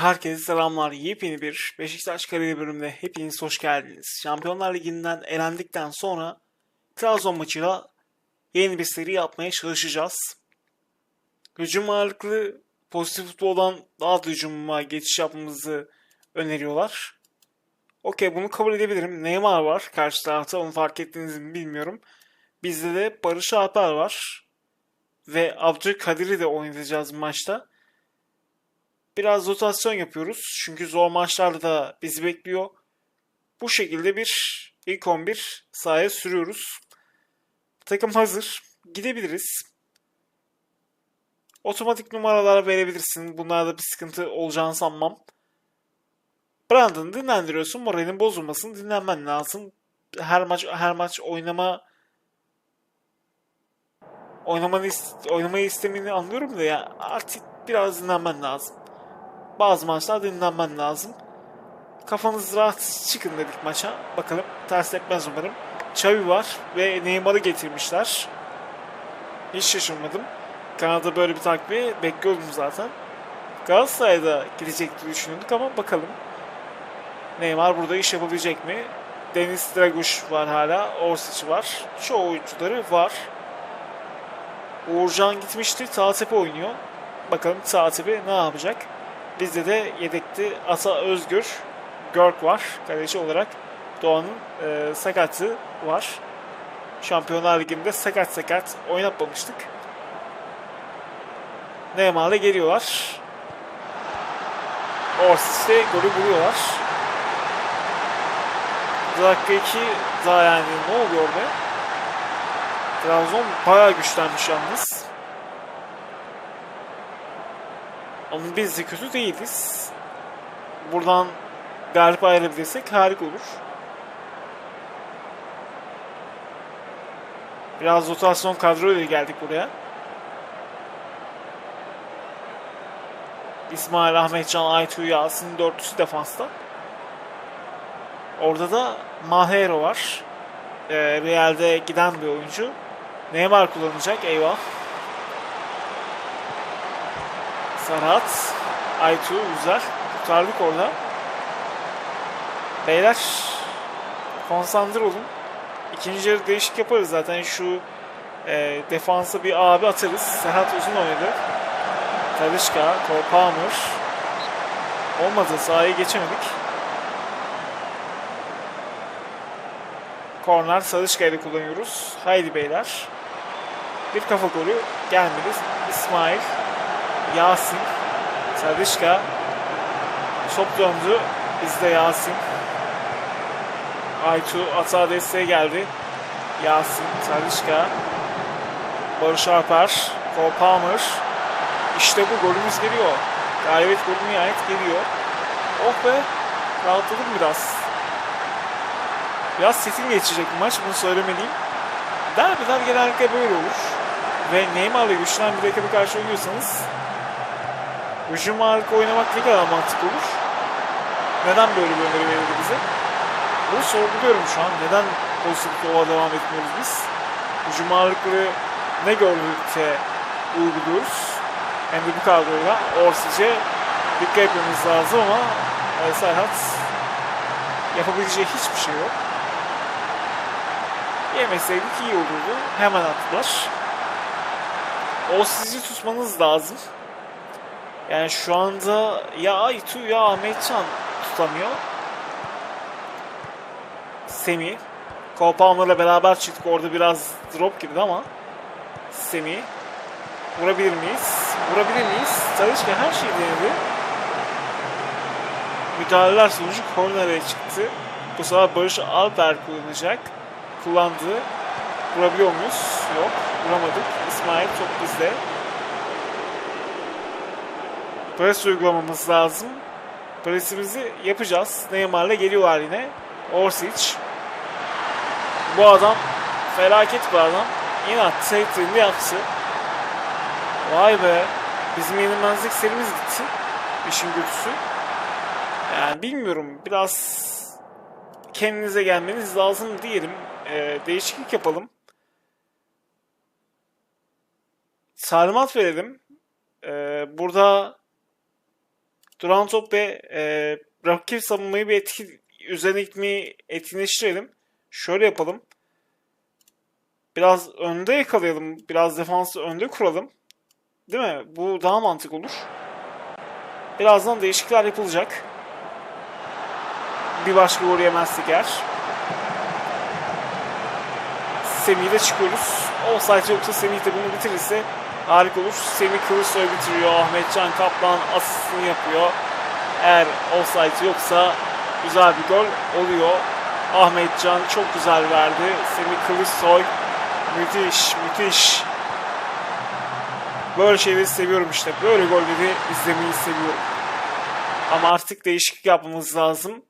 Herkese selamlar. Yepyeni bir Beşiktaş kariyeri bölümüne hepiniz hoş geldiniz. Şampiyonlar Ligi'nden elendikten sonra Trabzon maçıyla yeni bir seri yapmaya çalışacağız. Hücum ağırlıklı pozitif futboldan daha da hücuma geçiş yapmamızı öneriyorlar. Okey bunu kabul edebilirim. Neymar var karşı tarafta onu fark ettiniz mi bilmiyorum. Bizde de Barış Alper var. Ve Abdülkadir'i de oynatacağız maçta. Biraz rotasyon yapıyoruz. Çünkü zor maçlarda da bizi bekliyor. Bu şekilde bir ilk 11 sahaya sürüyoruz. Takım hazır. Gidebiliriz. Otomatik numaralar verebilirsin. Bunlarda bir sıkıntı olacağını sanmam. Brandon'ı dinlendiriyorsun. Moralin bozulmasın. Dinlenmen lazım. Her maç her maç oynama oynamanı oynamayı istemini anlıyorum da ya artık biraz dinlenmen lazım. Bazı maçlar dinlenmen lazım. Kafanız rahat çıkın dedik maça. Bakalım ters etmez umarım. Xavi var ve Neymar'ı getirmişler. Hiç şaşırmadım. Kanada böyle bir takviye bekliyordum zaten. Galatasaray'da gidecek diye düşünüyorduk ama bakalım. Neymar burada iş yapabilecek mi? Deniz Draguş var hala. Orsic var. Çoğu oyuncuları var. Uğurcan gitmişti. Tatepe oynuyor. Bakalım Tatepe ne yapacak? Bizde de yedekte Ata Özgür, Görk var kaleci olarak. Doğan'ın e, sakatı var. Şampiyonlar Ligi'nde sakat sakat oynatmamıştık. Neymar'la geliyorlar. Orsis'te golü buluyorlar. Dakika 2 daha yani ne oluyor be? Trabzon bayağı güçlenmiş yalnız. Ama biz de kötü değiliz. Buradan galip ayrılabilirsek harika olur. Biraz rotasyon kadroyla geldik buraya. İsmail Ahmetcan, Aytu, Yasin dörtlüsü defansta. Orada da Mahero var. Ee, Real'de giden bir oyuncu. Neymar kullanacak. Eyvah. Serhat. Aytu güzel. Kurtardık orada. Beyler konsantre olun. İkinci yarı değişik yaparız zaten şu e, defansa bir abi atarız. Serhat uzun oynadı. Talişka, Palmer. Olmadı sahaya geçemedik. Korner Salışka ile kullanıyoruz. Haydi beyler. Bir kafa golü gelmedi. İsmail Yasin, Sadişka, top döndü. Bizde Yasin. Aytu Ata desteğe geldi. Yasin, Sadişka, Barış Alper, Cole Palmer. İşte bu golümüz geliyor. Galibiyet golü nihayet geliyor. Oh be, rahatladım biraz. Biraz setin geçecek bu maç, bunu söylemeliyim. Derbiler genellikle böyle olur. Ve Neymar'la güçlenen bir rakibe karşı oynuyorsanız hücum ağırlıklı oynamak ne kadar mantıklı olur? Neden böyle bir öneri verildi bize? Bunu sorguluyorum şu an. Neden pozitif yola devam etmiyoruz biz? Hücum ağırlıkları ne gördükçe uyguluyoruz? Hem de bu kadroyla Orsic'e dikkat etmemiz lazım ama e, Serhat yapabileceği hiçbir şey yok. Yemeseydik iyi olurdu. Hemen attılar. O sizi tutmanız lazım. Yani şu anda ya Aytu ya Ahmetcan tutamıyor. Semi. Kopalmer'la beraber çıktık. Orada biraz drop girdi ama Semi. Vurabilir miyiz? Vurabilir miyiz? Talişka her şeyi denedi. Müdahaleler sonucu kornere çıktı. Bu sefer Barış Alper kullanacak. Kullandı. Vurabiliyor muyuz? Yok. Vuramadık. İsmail top bizde. Pres uygulamamız lazım. Presimizi yapacağız. Neymar'la geliyorlar yine. Orsic. Bu adam felaket bir adam. Yine attı. Seyitlerini yaptı. Vay be. Bizim yenilmezlik serimiz gitti. İşin kötüsü. Yani bilmiyorum. Biraz kendinize gelmeniz lazım diyelim. Ee, değişiklik yapalım. Talimat verelim. Ee, burada Duran ve e, rakip savunmayı bir etki üzerine gitmeyi etkinleştirelim. Şöyle yapalım. Biraz önde yakalayalım. Biraz defansı önde kuralım. Değil mi? Bu daha mantık olur. Birazdan değişiklikler yapılacak. Bir başka gol yemezsek eğer. Semih'le çıkıyoruz. Offside yoksa Semih de bunu bitirirse harika olur. Semih Kılıçsoy bitiriyor. Ahmetcan Kaplan asistini yapıyor. Eğer offside yoksa güzel bir gol oluyor. Ahmetcan çok güzel verdi. Semih Kılıçsoy müthiş müthiş. Böyle şeyleri seviyorum işte. Böyle golleri izlemeyi seviyorum. Ama artık değişiklik yapmamız lazım.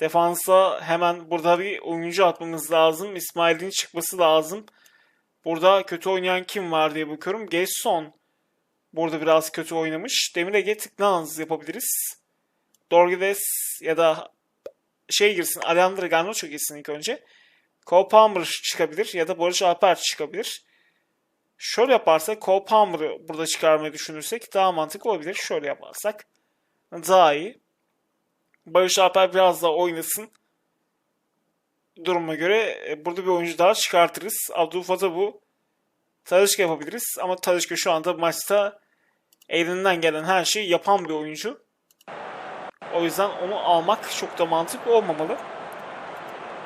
Defansa hemen burada bir oyuncu atmamız lazım. İsmail'in çıkması lazım. Burada kötü oynayan kim var diye bakıyorum. Gerson burada biraz kötü oynamış. Demir Ege Tıknaz yapabiliriz. Dorgides ya da şey girsin. Alejandro Garnacho girsin ilk önce. Cole Palmer çıkabilir ya da Barış Alper çıkabilir. Şöyle yaparsak Cole Palmer'ı burada çıkarmayı düşünürsek daha mantıklı olabilir. Şöyle yaparsak daha iyi. Barış Alper biraz daha oynasın. Duruma göre e, burada bir oyuncu daha çıkartırız. Abdülfat'a bu. Talişka yapabiliriz. Ama Talişka şu anda maçta elinden gelen her şeyi yapan bir oyuncu. O yüzden onu almak çok da mantıklı olmamalı.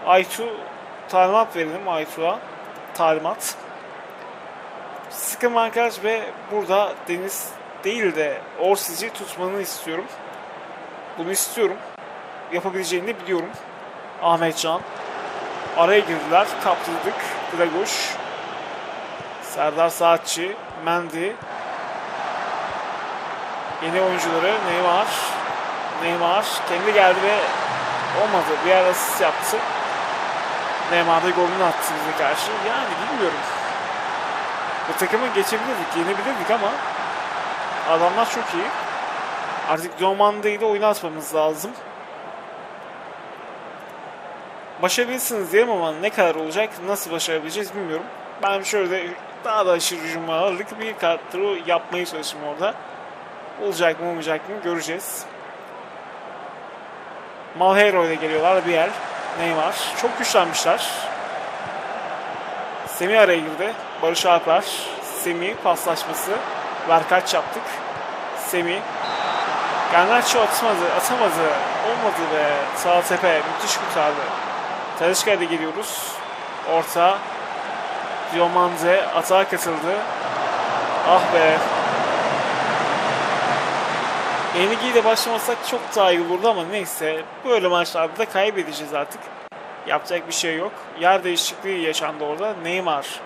Aytu talimat verelim Aytu'ya. Talimat. Sıkı markaj ve burada Deniz değil de Orsiz'i tutmanı istiyorum. Bunu istiyorum. Yapabileceğini biliyorum. Ahmetcan. Araya girdiler. Kaptırdık. Dragoş. Serdar Saatçi. Mendy. Yeni oyuncuları Neymar. Neymar kendi geldi ve olmadı. Bir yer asist yaptı. Neymar da golünü attı bize karşı. Yani bilmiyorum. Bu takımı geçebilirdik, yenebilirdik ama adamlar çok iyi. Artık Diomanda'yı da oyuna atmamız lazım. Başarabilirsiniz diyelim ama ne kadar olacak, nasıl başarabileceğiz bilmiyorum. Ben şöyle daha da aşırı hücum ağırlık bir kadro yapmaya çalıştım orada. Olacak mı olmayacak mı göreceğiz. Malheiro ile geliyorlar bir yer. Neymar. Çok güçlenmişler. Semih araya girdi. Barış Alper. Semih paslaşması. Verkaç yaptık. Semih. Garnacho atmadı. Atamadı. Olmadı be. Sağ tepe. Müthiş kurtardı. Talişka'ya da geliyoruz. Orta. Diomande atağa katıldı. Ah be. Yenilgiyle başlamasak çok daha iyi olurdu ama neyse. Böyle maçlarda da kaybedeceğiz artık. Yapacak bir şey yok. Yer değişikliği yaşandı orada. Neymar.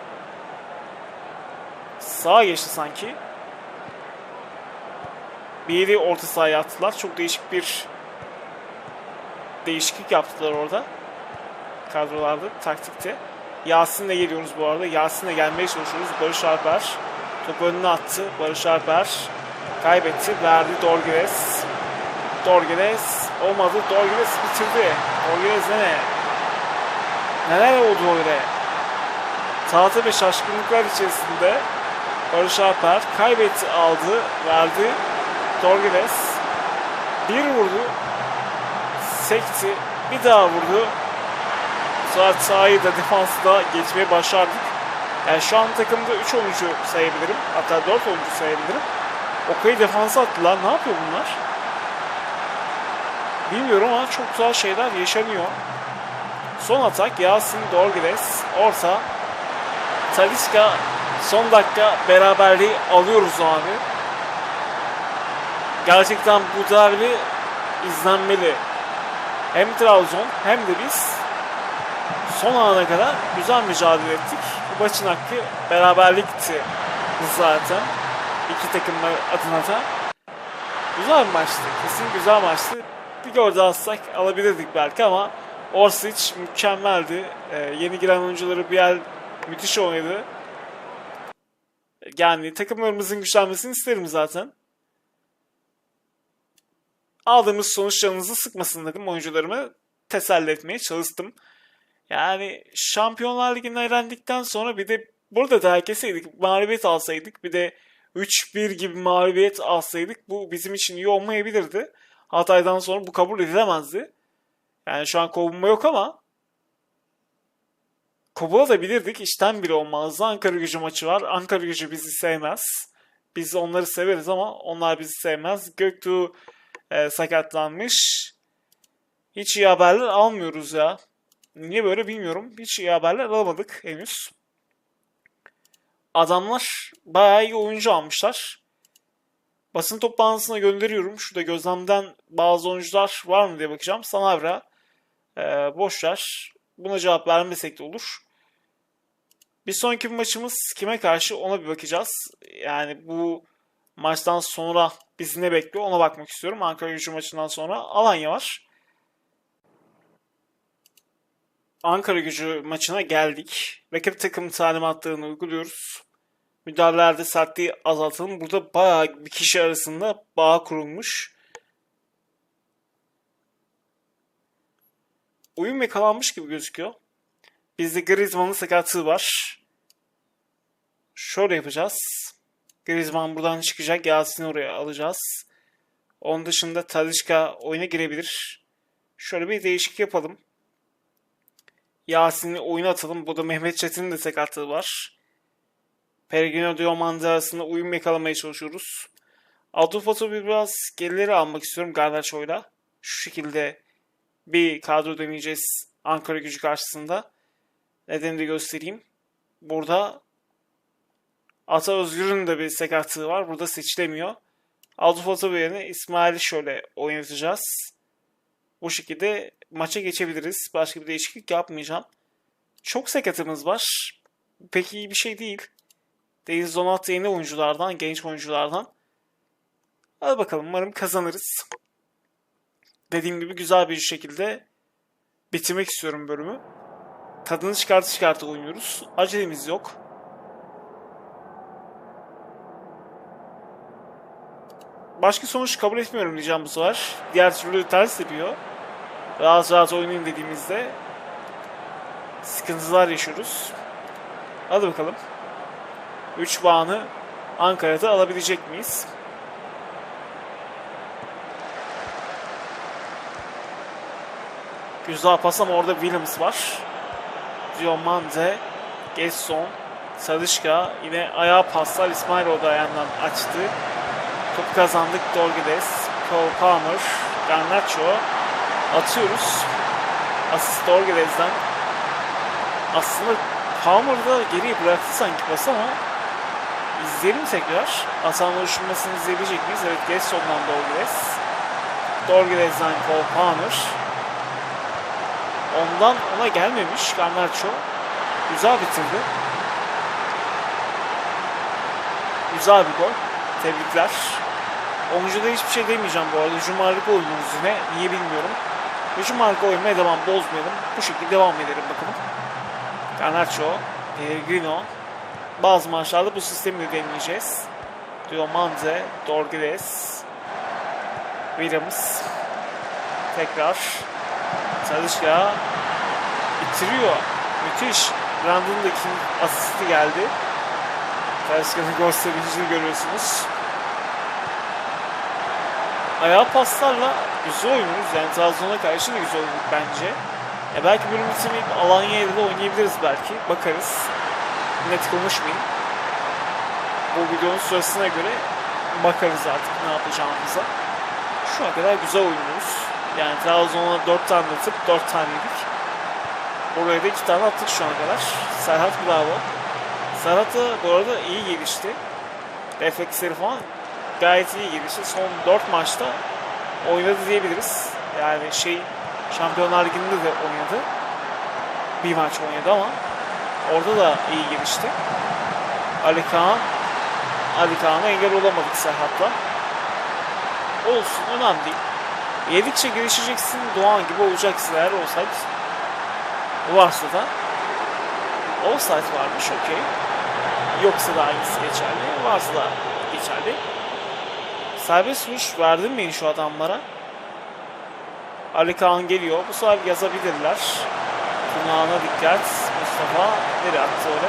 Sağa geçti sanki. Bir yeri orta sahaya attılar. Çok değişik bir değişiklik yaptılar orada. Kadrolarda, taktikte. Yasin'le geliyoruz bu arada. Yasin'le gelmeye çalışıyoruz. Barış Alper. Topu önüne attı. Barış Alper kaybetti. Verdi Dorgeles. Dorgeles olmadı. Dorgeles bitirdi. Dorgeles ne? Neler oldu öyle? Tahtı ve şaşkınlıklar içerisinde Barış Alper kaybetti, aldı, verdi. Dorgeles bir vurdu, sekti, bir daha vurdu. Saat sahayı da defansı da geçmeye başardık. Yani şu an takımda 3 oyuncu sayabilirim. Hatta 4 oyuncu sayabilirim. Okay'ı defansa attılar. Ne yapıyor bunlar? Bilmiyorum ama çok güzel şeyler yaşanıyor. Son atak Yasin Dorgeles. Orta. Taliska son dakika beraberliği alıyoruz abi. Gerçekten bu derbi izlenmeli. Hem Trabzon hem de biz son ana kadar güzel mücadele ettik. Bu maçın hakkı beraberlikti zaten. İki takım adına da. Güzel bir maçtı. Kesin güzel maçtı. Bir gol daha atsak alabilirdik belki ama Orsic mükemmeldi. Ee, yeni giren oyuncuları bir yer müthiş oynadı. Yani takımlarımızın güçlenmesini isterim zaten. Aldığımız sonuç canınızı sıkmasın dedim oyuncularımı teselli etmeye çalıştım. Yani Şampiyonlar Ligi'ni eğlendikten sonra bir de burada da keseydik, mağlubiyet alsaydık bir de 3-1 gibi mağlubiyet alsaydık bu bizim için iyi olmayabilirdi. Hatay'dan sonra bu kabul edilemezdi. Yani şu an kovulma yok ama kovulabilirdik. İşten bile olmazdı. Ankara gücü maçı var. Ankara gücü bizi sevmez. Biz onları severiz ama onlar bizi sevmez. Göktuğ e, sakatlanmış. Hiç iyi haberler almıyoruz ya. Niye böyle bilmiyorum. Hiç iyi haberler alamadık henüz. Adamlar bayağı iyi oyuncu almışlar. Basın toplantısına gönderiyorum. Şurada gözlemden bazı oyuncular var mı diye bakacağım. Sanavra e, boş. Buna cevap vermesek de olur. Bir sonraki maçımız kime karşı ona bir bakacağız. Yani bu maçtan sonra bizi ne bekliyor ona bakmak istiyorum. Ankara gücü maçından sonra Alanya var. Ankara gücü maçına geldik. Rakip takım talimatlarını uyguluyoruz. Müdahalelerde sertliği azaltalım. Burada bayağı bir kişi arasında bağ kurulmuş. Uyum yakalanmış gibi gözüküyor. Bizde Griezmann'ın sakatlığı var. Şöyle yapacağız. Griezmann buradan çıkacak. Yasin'i oraya alacağız. Onun dışında Talisca oyuna girebilir. Şöyle bir değişiklik yapalım. Yasin'i oyuna atalım. Bu da Mehmet Çetin'in de sakatlığı var. Peregrino Diomande arasında uyum yakalamaya çalışıyoruz. Adolfo'yu biraz gerileri almak istiyorum Garnacho'yla. Şu şekilde bir kadro deneyeceğiz Ankara gücü karşısında. Nedenini de göstereyim. Burada Ata Özgür'ün de bir sakatlığı var. Burada seçilemiyor. Adolfo yerine İsmail'i şöyle oynatacağız. Bu şekilde maça geçebiliriz. Başka bir değişiklik yapmayacağım. Çok sakatımız var. Pek iyi bir şey değil. Deniz Donat yeni oyunculardan, genç oyunculardan. Hadi bakalım umarım kazanırız. Dediğim gibi güzel bir şekilde bitirmek istiyorum bölümü. Tadını çıkartı çıkartı oynuyoruz. Acelemiz yok. Başka sonuç kabul etmiyorum diyeceğim bu sefer. Diğer türlü ters yapıyor. Rahat rahat oynayın dediğimizde sıkıntılar yaşıyoruz. Hadi bakalım. 3 puanı Ankara'da alabilecek miyiz? Güzel pas ama orada Williams var. Diomande, Gesson, Salişka yine ayağa paslar İsmail o da ayağından açtı. Top kazandık Dorgides, Cole Palmer, Garnacho atıyoruz. Asist Dorgides'den. Aslında Palmer da geriye bıraktı sanki pas ama izleyelim tekrar. Hasan oluşturmasını izleyebilecek miyiz? Evet Gesson'dan Dorgides. Dorgides'den Cole Palmer. Ondan ona gelmemiş Garnacho. Güzel bitirdi. Güzel bir gol. Tebrikler. Oyuncuda hiçbir şey demeyeceğim bu arada. Harika oynuyoruz yine. Niye bilmiyorum. Hücum harika oynamaya devam. Bozmayalım. Bu şekilde devam edelim bakalım. Garnacho, Pellegrino. Bazı maçlarda bu sistemi de deneyeceğiz. Diomande, Dorgiles, Williams. Tekrar. Çalışka bitiriyor. Müthiş. Brandon'ın da ikinci asisti geldi. Çalışka'nın gol sevincini görüyorsunuz. Ayağı paslarla güzel oynuyoruz. Yani Trabzon'a karşı da güzel oynadık bence. Ya belki bölüm bitirmeyip Alanya'yla da oynayabiliriz belki. Bakarız. Net konuşmayayım. Bu videonun süresine göre bakarız artık ne yapacağımıza. Şu ana kadar güzel oynuyoruz. Yani Trabzon'a 4 tane atıp 4 tane yedik. Oraya da 2 tane attık şu ana kadar. Serhat bravo. Serhat da bu arada iyi gelişti. Refleksleri falan gayet iyi gelişti. Son 4 maçta oynadı diyebiliriz. Yani şey Şampiyonlar Ligi'nde de oynadı. Bir maç oynadı ama orada da iyi gelişti. Ali Kaan Ali Kaan'a engel olamadık Serhat'la. Olsun önemli değil. Yedikçe gelişeceksin, Doğan gibi olacaksın eğer olsaydı. Varsa da offside varmış okey. Yoksa da aynısı geçerli. Varsa da geçerli. Serbest vuruş verdim mi şu adamlara? Ali Kaan geliyor. Bu sefer yazabilirler. Kulağına dikkat. Mustafa nereye attı öyle?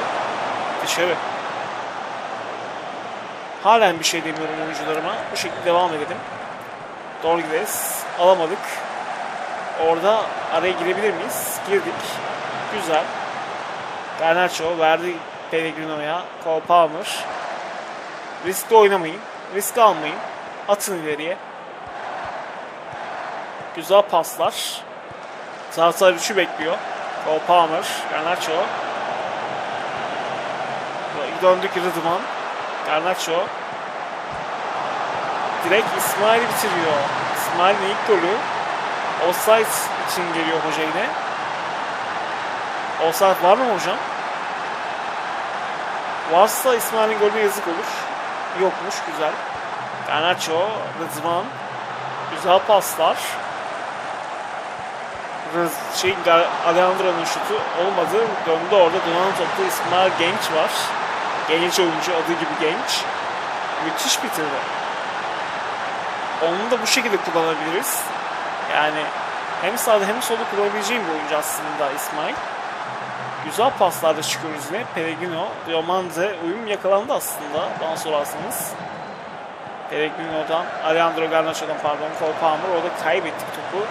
Dışarı. Halen bir şey demiyorum oyuncularıma. Bu şekilde devam edelim. Dorgiles alamadık. Orada araya girebilir miyiz? Girdik. Güzel. Garnacho verdi Pellegrino'ya. Cole Palmer. Riskli oynamayın. Risk almayın. Atın ileriye. Güzel paslar. Zaza 3'ü bekliyor. Cole Palmer. Garnacho. Döndük Rıdvan. Garnacho. Direkt İsmail bitiriyor. İsmail'in ilk golü. Offside için geliyor hoca yine. Offside var mı hocam? Varsa İsmail'in golüne yazık olur. Yokmuş güzel. Garnacho, Rıdvan. Güzel paslar. Rız, şey, Alejandro'nun şutu olmadı. Döndü orada. Dönen topta İsmail Genç var. Genç oyuncu adı gibi genç. Müthiş bitirdi. Onu da bu şekilde kullanabiliriz. Yani hem sağda hem solda kullanabileceğim bir oyuncu aslında İsmail. Güzel paslarda çıkıyoruz yine. Pellegrino, Diomande uyum yakalandı aslında bana sorarsanız. Pellegrino'dan, Alejandro Garnacho'dan pardon, Cole Palmer. Orada kaybettik topu.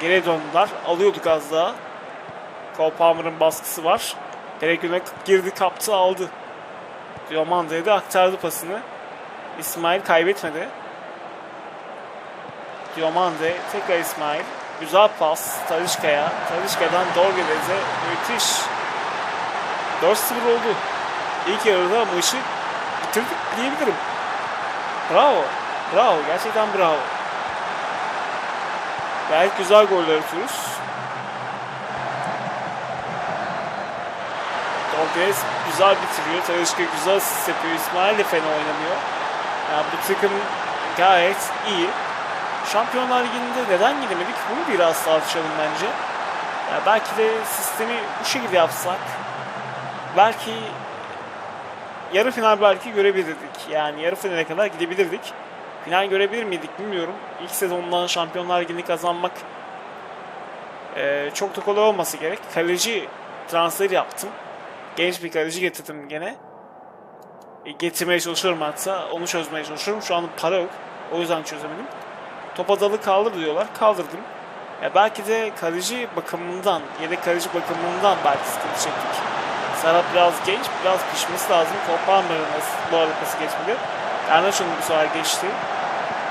Geriye döndüler. Alıyorduk az daha. Cole Palmer'ın baskısı var. Pellegrino girdi, kaptı, aldı. Diomande'ye de aktardı pasını. İsmail kaybetmedi. Diomande tekrar İsmail. Güzel pas Talişka'ya. Talişka'dan Dorgelez'e müthiş. 4-0 oldu. İlk yarıda maçı bitirdik diyebilirim. Bravo. Bravo. Gerçekten bravo. Gayet güzel goller atıyoruz. Dorgelez güzel bitiriyor. Talişka güzel asist yapıyor. İsmail de fena oynamıyor. Yani bu takım gayet iyi. Şampiyonlar Ligi'nde neden gidemedik? Bunu biraz tartışalım bence. Yani belki de sistemi bu şekilde yapsak belki yarı final belki görebilirdik. Yani yarı finale kadar gidebilirdik. Final görebilir miydik bilmiyorum. İlk sezondan Şampiyonlar Ligi'ni kazanmak e, çok da kolay olması gerek. Kaleci transferi yaptım. Genç bir kaleci getirdim gene. E, getirmeye çalışıyorum hatta. Onu çözmeye çalışıyorum. Şu an para yok. O yüzden çözemedim. Topa dalı kaldır diyorlar. Kaldırdım. Ya belki de kaleci bakımından, yedek kaleci bakımından belki sıkıntı çektik. Serhat biraz genç, biraz pişmesi lazım. Koparmır'ın bu arada pası geçmedi. Garnacho'nun bu sefer geçti.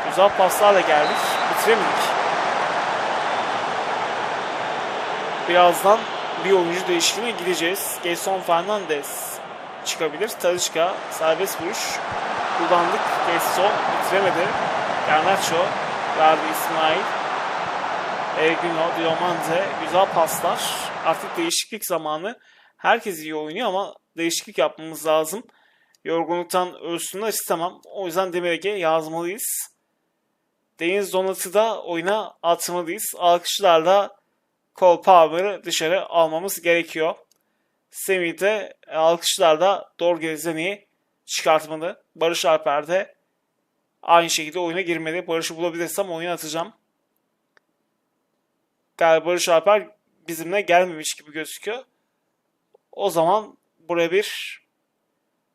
Güzel paslarla geldik. Bitiremedik. Birazdan bir oyuncu değişikliğine gideceğiz. Gelson Fernandez çıkabilir. Talişka serbest vuruş kullandık. Gelson bitiremedi. Garnacho verdi İsmail. Ergino, Diomante güzel paslar. Artık değişiklik zamanı. Herkes iyi oynuyor ama değişiklik yapmamız lazım. Yorgunluktan ölsünler istemem. O yüzden Demir Ege yazmalıyız. Deniz Donat'ı da oyuna atmalıyız. Alkışlarla Cole Palmer'ı dışarı almamız gerekiyor. Semih de alkışlarla Dorgezene'yi çıkartmalı. Barış Alper de aynı şekilde oyuna girmeli. Barış'ı bulabilirsem oyuna atacağım. Galiba Barış Alper bizimle gelmemiş gibi gözüküyor. O zaman buraya bir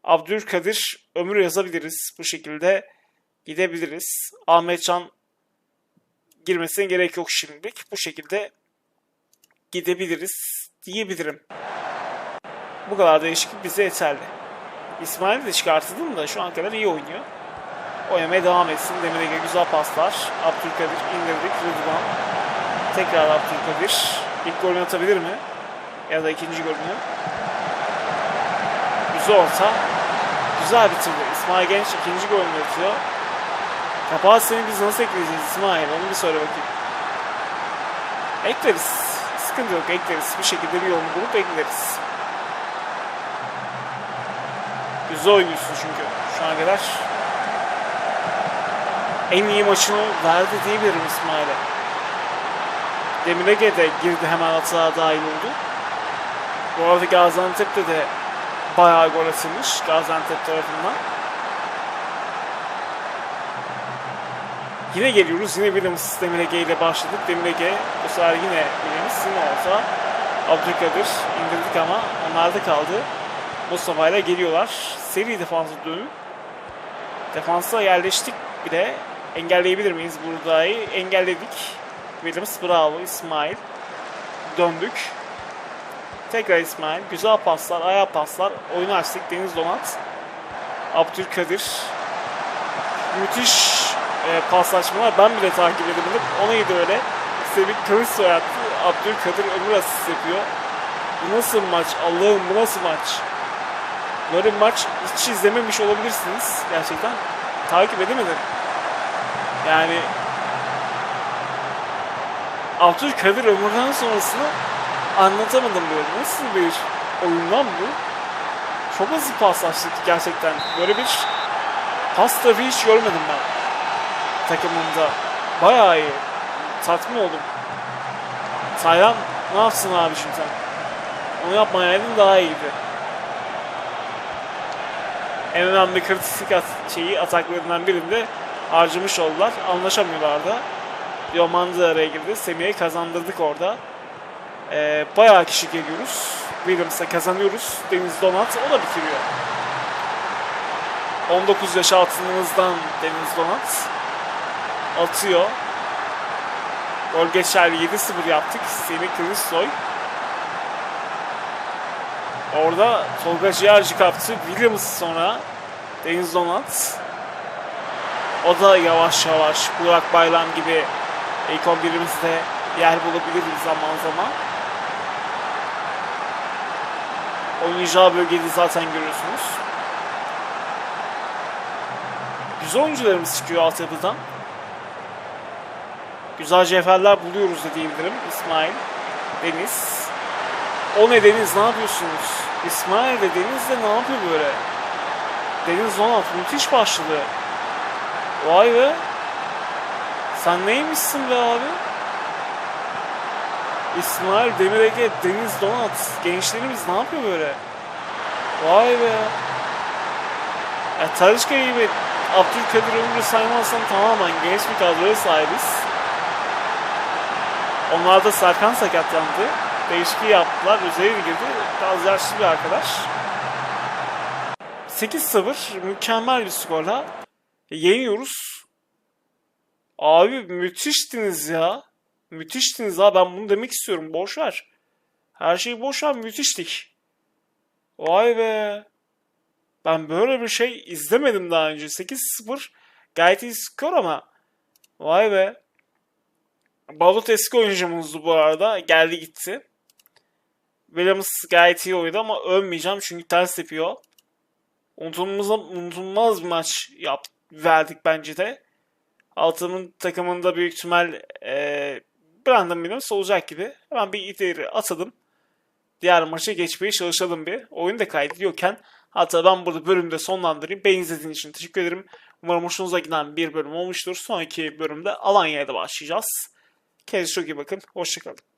Abdülkadir ömür yazabiliriz. Bu şekilde gidebiliriz. Ahmet Can girmesine gerek yok şimdilik. Bu şekilde gidebiliriz diyebilirim. Bu kadar değişiklik bize yeterli. İsmail de çıkartıldım da şu an kadar iyi oynuyor. Oynamaya devam etsin. Demir Ege güzel paslar. Abdülkadir indirdik. Rıdvan. Tekrar Abdülkadir. İlk golünü atabilir mi? Ya da ikinci golünü. Güzel orta. Güzel bitirdi. İsmail Genç ikinci golünü atıyor. Kapağı seni biz nasıl ekleyeceğiz İsmail? Onu bir söyle bakayım. Ekleriz. Sıkıntı yok ekleriz. Bir şekilde bir yolunu bulup ekleriz. Güzel oynuyorsun çünkü şu ana kadar. En iyi maçını verdi diyebilirim İsmail'e. Demirege de girdi hemen atağa dahil oldu. Bu arada Gaziantep'te de bayağı gol atılmış Gaziantep tarafından. Yine geliyoruz. Yine Williams Demirege ile başladık. Demirege bu sefer yine Williams yine orta. Abdülkadir indirdik ama onlarda kaldı. Mustafa ile geliyorlar. Seri defansa dönüp defansa yerleştik bile. Engelleyebilir miyiz buradayı? Engelledik. Williams bravo İsmail. Döndük. Tekrar İsmail. Güzel paslar, ayağa paslar. Oyunu açtık. Deniz Donat. Abdülkadir. Müthiş e, paslaşmalar. Ben bile takip edemedim. O neydi öyle? Semih Kılıçsoy attı. Abdülkadir ömür asist yapıyor. Bu nasıl maç? Allah'ım bu nasıl maç? Böyle maç hiç izlememiş olabilirsiniz. Gerçekten takip edemedim. Yani Abdülkadir ömürden sonrasını anlatamadım böyle. Nasıl bir oyun lan bu? Çok hızlı paslaştık gerçekten. Böyle bir pas trafiği hiç görmedim ben takımında. Bayağı iyi. Tatmin oldum. Taylan ne yapsın abi şimdi sen? Onu yapmayaydın daha iyiydi. En önemli kritik at şeyi ataklarından birinde harcamış oldular. Anlaşamıyorlar da. Yoman da araya girdi. Semih'e kazandırdık orada. Ee, bayağı kişi geliyoruz. Williams'a kazanıyoruz. Deniz Donat o da bitiriyor. 19 yaş altınımızdan Deniz Donat atıyor. Gol geçerli 7-0 yaptık. Semih Kılıçsoy. Orada Tolga Ciğerci kaptı. Williams sonra Deniz Donat. O da yavaş yavaş Burak Baylan gibi ilk 11'imizde yer bulabilir zaman zaman. Oynayacağı bölgede zaten görüyorsunuz. Güzel oyuncularımız çıkıyor altyapıdan. Güzel cevherler buluyoruz da diyebilirim. İsmail, Deniz. O ne Deniz ne yapıyorsunuz? İsmail de Deniz de ne yapıyor böyle? Deniz Donat müthiş başladı. Vay be. Sen neymişsin be abi? İsmail Demirege, Deniz Donat. Gençlerimiz ne yapıyor böyle? Vay be. Ya Talişka gibi Abdülkadir Ömür'ü saymazsan tamamen genç bir kadroya sahibiz. Onlar da Serkan sakatlandı. Değişikliği yaptılar. Üzeri girdi. Biraz yaşlı bir arkadaş. 8-0 mükemmel bir skorla yeniyoruz. Abi müthiştiniz ya. Müthiştiniz ha ben bunu demek istiyorum. Boş ver. Her şeyi boş ver müthiştik. Vay be. Ben böyle bir şey izlemedim daha önce. 8-0 gayet iyi skor ama. Vay be. Balut eski oyuncumuzdu bu arada. Geldi gitti. Williams gayet iyi oynadı ama övmeyeceğim çünkü ters yapıyor. Unutulmaz, unutulmaz bir maç yap, verdik bence de. Altının takımında büyük ihtimal e, Brandon Williams olacak gibi. Hemen bir ileri atalım. Diğer maça geçmeye çalışalım bir. Oyun da kaydediyorken hatta ben burada bölümde sonlandırayım. Beni izlediğiniz için teşekkür ederim. Umarım hoşunuza giden bir bölüm olmuştur. Sonraki bölümde Alanya'ya da başlayacağız. Kendinize çok iyi bakın. Hoşçakalın.